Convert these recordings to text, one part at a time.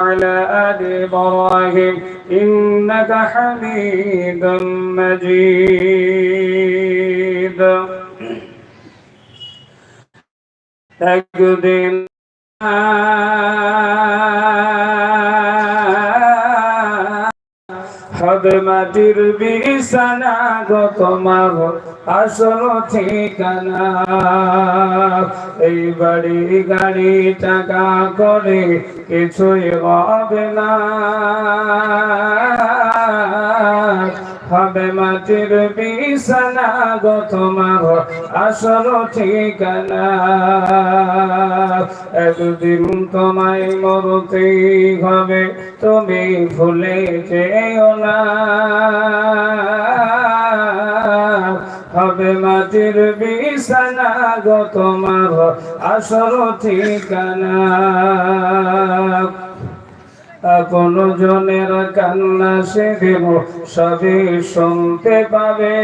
على آل إبراهيم إنك حميد مجيد. تجد মাটির বিছানা গো তোমার আসল ঠিকানা। এই বাড়ি গাড়ি টাকা করে কিছুই হবে না। হবে মাটির বিছানা গো তোমার আসল ঠিকানা। একদিন তোমায় মরতেই হবে, তুমি ভুলে যেও না। হবে মাটির বিছানা গো তোমার আসল ঠিকানা। আপন জনের কান্না সে দেব, সবে শুনতে পাবে।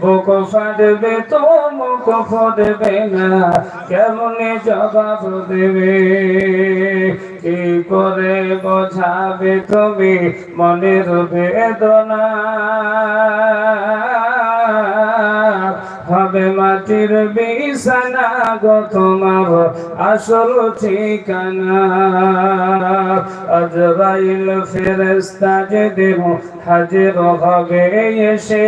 বুক ফাটবে তো মুখ ফাটবে না, কেমনে জবাব দেবে? কি করে বোঝাবে তুমি মনের বেদনা? হবে মাটির বিছানা গো তোমার আসল ঠিকানা। আজরাইল ফেরেস্তা যে দেব হাজির হবে এসে।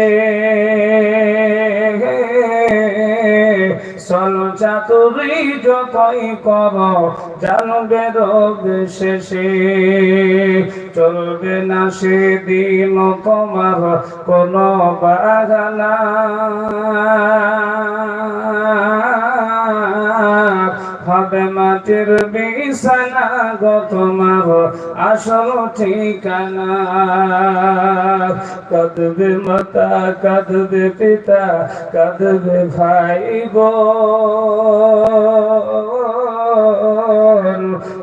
চল চাতুরি যতই কর জানবে রবে শেষে। চলবে না সেদিন তোমার কোনো বাগানা হবে মাটির বিছানা গো তোমার আসল ঠিকানা। কদবে মাতা কাঁদবে পিতা কাঁদবে ভাই বোন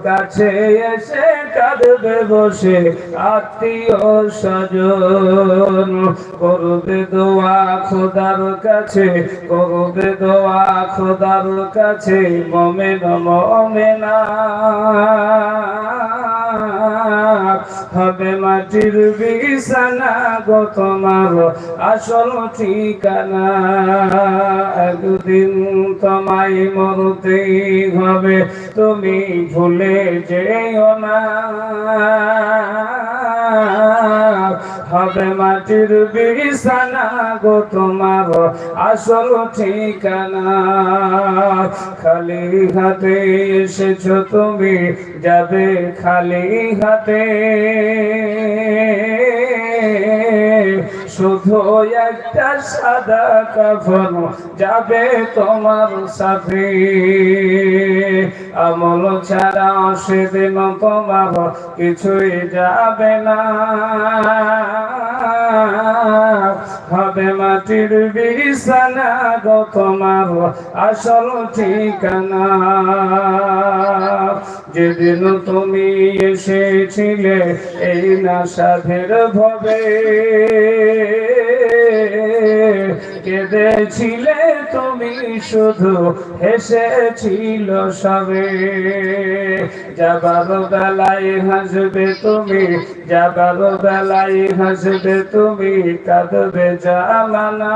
কাছে এসে কাঁদবে বসে আত্মীয় স্বজন। করবে দোয়া খোদার কাছে, করবে দোয়া খোদার কাছে, মমেন মমেনা হবে মাটির বিছানা গো তোমার আসল ঠিকানা। একদিন তোমায় মরতেই হবে, তুমি ভুলে যেও না। হবে মাটির বিছানা গো তোমার আসল ঠিকানা। খালি হাতে এসেছ তুমি যাবে খালি হাতে। শুধু একটা সাদা কাফন যাবে তোমার সাথে। আমল ছাড়া সেদিন তোমার কিছুই যাবে না। হবে মাটির বিছানা গো তোমার আসল ঠিকানা। যেদিন তুমি এসেছিলে এই না সাধের ভবে। শুধু হেসেছিল সবে। যাবার বেলায় হাসবে তুমি যাবার বেলায় হাসবে তুমি কাঁদবে জামানা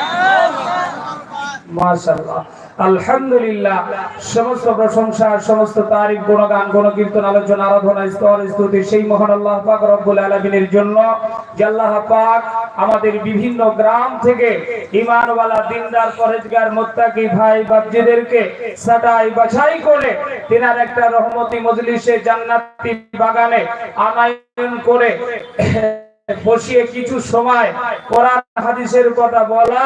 আলহামদুলিল্লাহ, সমস্ত প্রশংসা, সমস্ত গুণগান আলোচনা, আরাধনা, স্তর, স্তুতি, সেই মহান আল্লাহ পাক রব্বুল জন্য পাক আমাদের বিভিন্ন গ্রাম থেকে ঈমানওয়ালা দিনদার পরেজগার মুত্তাকি ভাই বাচ্চাদেরকে সাটাই বাছাই করে তিনার একটা রহমতি মজলিসে জান্নাতি বাগানে আনায়ন করে বসিয়ে কিছু সময় কোরআন, হাদিসের কথা বলা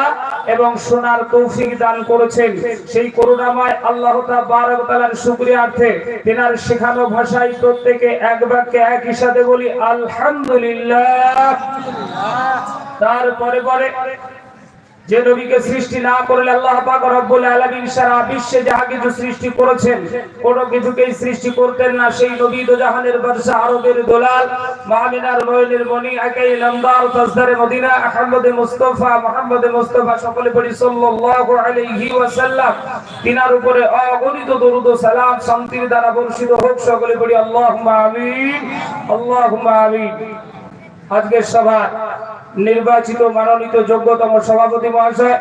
এবং শোনার তৌফিক দান করেছেন। সেই করুণাময় আল্লাহ তাআলার শুকরিয়ার্থে তেনার শেখানো ভাষায় প্রত্যেকে এক বাক্যে এক হিসাবে বলি, আলহামদুলিল্লাহ। তারপরে পরে যে নবীকে সৃষ্টি না করলে আল্লাহ পাক রব্বুল আলামিন সারা বিশ্বে যা কিছু সৃষ্টি করেছেন, কোন কিছুকেই সৃষ্টি করতেন না। সেই নবী দো জাহানের বাদশা আরবের দোলাল মাহমিনার ময়নের মনি আকাই লম্বার তাজদারে মদিনা, আহমদ মুস্তাফা, মুহাম্মদ মুস্তাফা, সকলে পড়ি সাল্লাল্লাহু আলাইহি ওয়াসাল্লাম। তিনার উপরে অগণিত দরুদ ও সালাম, শান্তির দ্বারা বর্ষিত হোক, সকলে পড়ি আল্লাহুম্মা আমিন আল্লাহুম্মা আমিন। আজকের সভা নির্বাচিত মনোনীত যোগ্যতম সভাপতি মহাশয়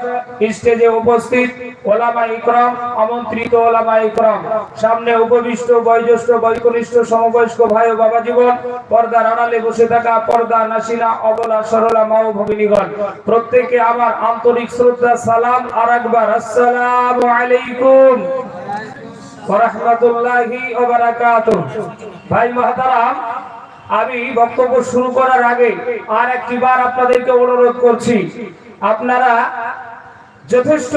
স্টেজে উপস্থিত ওলামা ইকরাম, আমন্ত্রিত ওলামা ইকরাম। সামনে উপবিষ্ট, বয়োজ্যেষ্ঠ বৈকনিষ্ঠ সমবয়স্ক ভাই ও বাবা জীবন, পর্দার আড়ালে বসে থাকা পর্দা নাসিনা, অবলা, সরলা, মা ও ভগিনীগণ। প্রত্যেকে আমার আন্তরিক শ্রদ্ধা, সালাম আর একবার আসসালামু আলাইকুম। ওরহমতুল্লাহি ওবারাকাতুহ ভাই মহতারাম আমি বক্তব্য শুরু করার আগে আর একটি বার আপনাদেরকে অনুরোধ করছি। আপনারা যথেষ্ট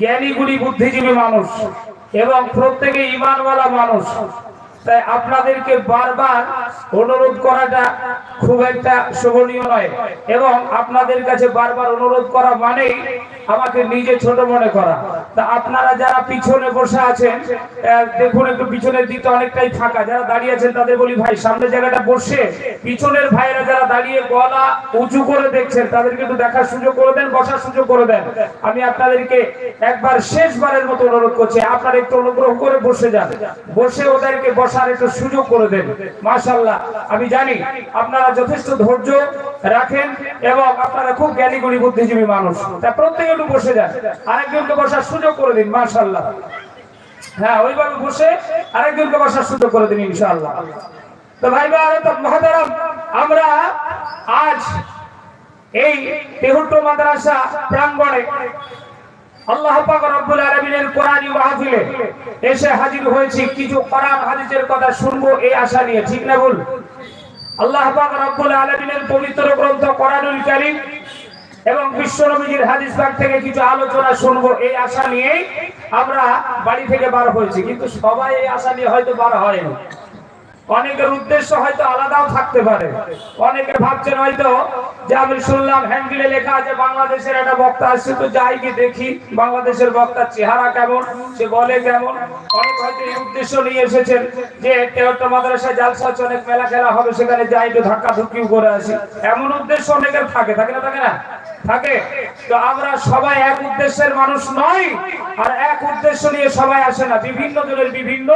জ্ঞানীগুলি বুদ্ধিজীবী মানুষ এবং প্রত্যেকে ইমানওয়ালা মানুষ। তাই আপনাদেরকে বারবার অনুরোধ করাটা খুব একটা শোভনীয় নয় এবং আপনাদের কাছে বারবার অনুরোধ করা মানেই আমাকে নিজে ছোট মনে করা। তা আপনারা যারা পিছনে বসে আছেন দেখুন একটু পিছনের দিকটা অনেকটাই ফাঁকা। যারা দাঁড়িয়ে আছেন, তাদের বলি, ভাই, সামনে জায়গাটা বসে। পিছনের ভাইরা যারা দাঁড়িয়ে গলা উঁচু করে দেখছেন, তাদেরকে একটু দেখার সুযোগ করে দেন, বসার সুযোগ করে দেন। আমি আপনাদেরকে একবার শেষবারের মতো অনুরোধ করছি, আপনারা একটু অনুগ্রহ করে বসে যান। বসে ওদেরকে বসার একটু সুযোগ করে দেন। মাশাল্লাহ আমি জানি আপনারা যথেষ্ট ধৈর্য রাখেন এবং আপনারা খুব জ্ঞানী গুণী বুদ্ধিজীবী মানুষ। তা প্রত্যেকে একটু বসে যান, আরেকজনকে বসার সুযোগ করে দিন মাশাল্লাহ হ্যাঁ ওইভাবে বসে আরেকজনকে বসার সুযোগ করে দিন, ইনশাআল্লাহ। তো ভাই মহাতারাম, আমরা আজ এই তেহুট্টো মাদ্রাসা প্রাঙ্গণে আল্লাহ রব্বুল আলামিনের কোরআনী মাহফিলে এসে হাজির হয়েছি। কিছু কোরআন হাদিসের কথা শুনব, এই আশা নিয়ে, ঠিক না বল আল্লাহ রব্বুল আলামিনের পবিত্র গ্রন্থ কোরআনুল কারীম এবং বিশ্বনবীজির হাদিস পাক থেকে কিছু আলোচনা শুনব এই আশা নিয়েই আমরা বাড়ি থেকে বার হয়েছি। কিন্তু সবাই এই আশা নিয়ে হয়তো বার হয়নি। অনেকের উদ্দেশ্য হয়তো আলাদাও থাকতে পারে। অনেকে ভাবছেন হয়তো যে আমি শুনলাম হ্যান্ডবিলে লেখা আছে, বাংলাদেশের একটা বক্তা আসছে, তো যাই কি দেখি বাংলাদেশের বক্তার চেহারা কেমন, সে বলে কেমন। অনেক হয়তো এই উদ্দেশ্য নিয়ে এসেছেন যে জালসা অনেক মেলা খেলা হবে, সেখানে যাই ধাক্কা ধুকিও করে আসি। এমন উদ্দেশ্য অনেকের থাকে থাকে না থাকে না? থাকে। তো আমরা সবাই এক উদ্দেশ্যের মানুষ নই, আর এক উদ্দেশ্য নিয়ে সবাই আসে না। বিভিন্ন জনের বিভিন্ন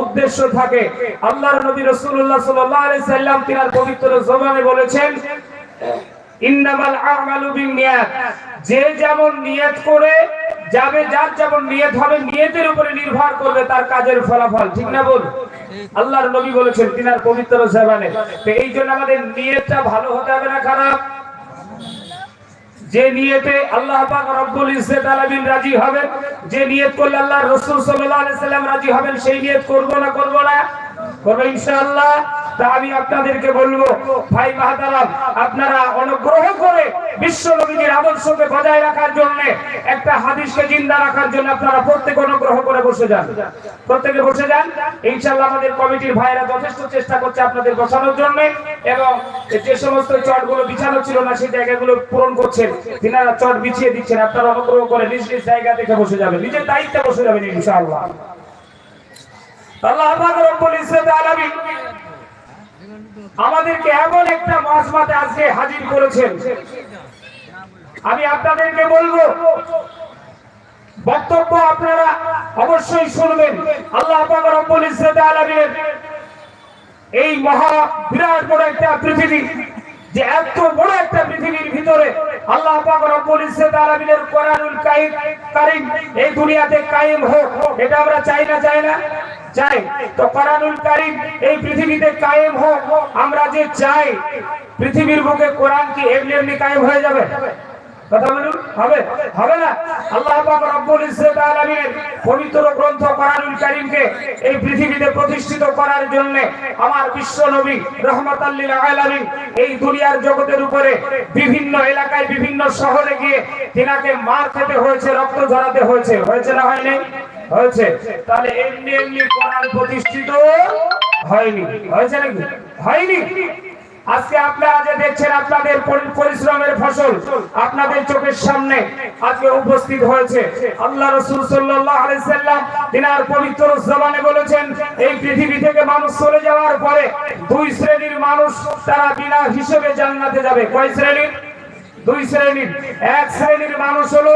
উদ্দেশ্য থাকে। আল্লাহর নবী রাসূলুল্লাহ সাল্লাল্লাহু আলাইহি সাল্লাম তিনার পবিত্র জবানে বলেছেন, ইন্নামাল আমালু বিনিয়াত। যে যেমন নিয়ত করে, যাবে যার যেমন নিয়ত হবে, নিয়তের উপরে নির্ভর করবে তার কাজের ফলাফল। ঠিক না বল? আল্লাহর নবী বলেছেন তিনার পবিত্র জবানে। তো এই জন্য আমাদের নিয়তটা ভালো হতে হবে না খারাপ? যে নিয়তে আল্লাহ পাক রব্বুল ইজ্জত আলামিন রাজি হবেন, যে নিয়ত করলে আল্লাহ রাসূল সাল্লাল্লাহু আলাইহি সাল্লাম রাজি হবেন, সেই নিয়ত করব না করব না? করব ইনশাআল্লাহ। তা আমি আপনাদেরকে বলব, ভাই মাহাতারাম, আপনারা অনুগ্রহ করে বিশ্ব নবীর আদর্শকে বজায় রাখার জন্য একটা হাদিসকে জিন্দা রাখার জন্য আপনারা প্রত্যেক অনুগ্রহ করে বসে যান। প্রত্যেকে বসে যান। ইনশাআল্লাহ আমাদের কমিটির ভাইরা যথেষ্ট চেষ্টা করছে আপনাদের বসানোর জন্য এবং যে সমস্ত চটগুলো বিছানো ছিল না, সেই জায়গাগুলো পূরণ করছেন। তিনারা চট বিছিয়ে দিচ্ছেন। আপনারা অনুগ্রহ করে নিজ নিজ জায়গা থেকে বসে যাবেন। নিজের দায়িত্বে বসে যাবেন ইনশাআল্লাহ। আল্লাহ রব্বুল ইজ্জত আলামিন আমাদেরকে এমন একটা মহাসমাতে আজকে হাজির করেছেন। আমি আপনাদেরকে বলব, বক্তব্য আপনারা অবশ্যই শুনবেন। আল্লাহ এই মহা বিরাট বড় একটা পৃথিবী, যে এত বড় একটা পৃথিবীর ভিতরে আল্লাহ পাক কোরআনুল কারীম কারীম এই দুনিয়াতে কায়েম হোক, এটা আমরা চাই না চাই না? চাই তো কোরআনুল কারীম এই পৃথিবীতে কায়েম হোক, আমরা যে চাই, পৃথিবীর বুকে কোরআন কি এমনি এমনি কায়েম হয়ে যাবে? কথা বলুন, হবে? হবে না? আল্লাহ পাক রব্বুল ইজ্জত পবিত্র গ্রন্থ কোরআনুল এই পৃথিবীতে প্রতিষ্ঠিত করার জন্য আমার বিশ্ব নবী লিল আলামিন এই দুনিয়ার জগতের উপরে বিভিন্ন এলাকায় বিভিন্ন শহরে গিয়ে তিনাকে মার খেতে হয়েছে, রক্ত ঝরাতে হয়েছে। হয়েছে না হয়নি? হয়েছে? তাহলে এমনি এমনি কোরআন প্রতিষ্ঠিত হয়নি। হয়েছে নাকি? হয়নি। আজকে আপনারা যে দেখছেন আপনাদের পরিশ্রমের ফসল, আপনাদের চোখের সামনে আজকে উপস্থিত হয়েছে। আল্লাহ রসুল সাল্লাম তিনার পবিত্র জবানে বলেছেন, এই পৃথিবী থেকে মানুষ চলে যাওয়ার পরে দুই শ্রেণির মানুষ তারা বিনা হিসেবে জান্নাতে যাবে। কয় শ্রেণির? দুই শ্রেণির। এক শ্রেণির মানুষ হলো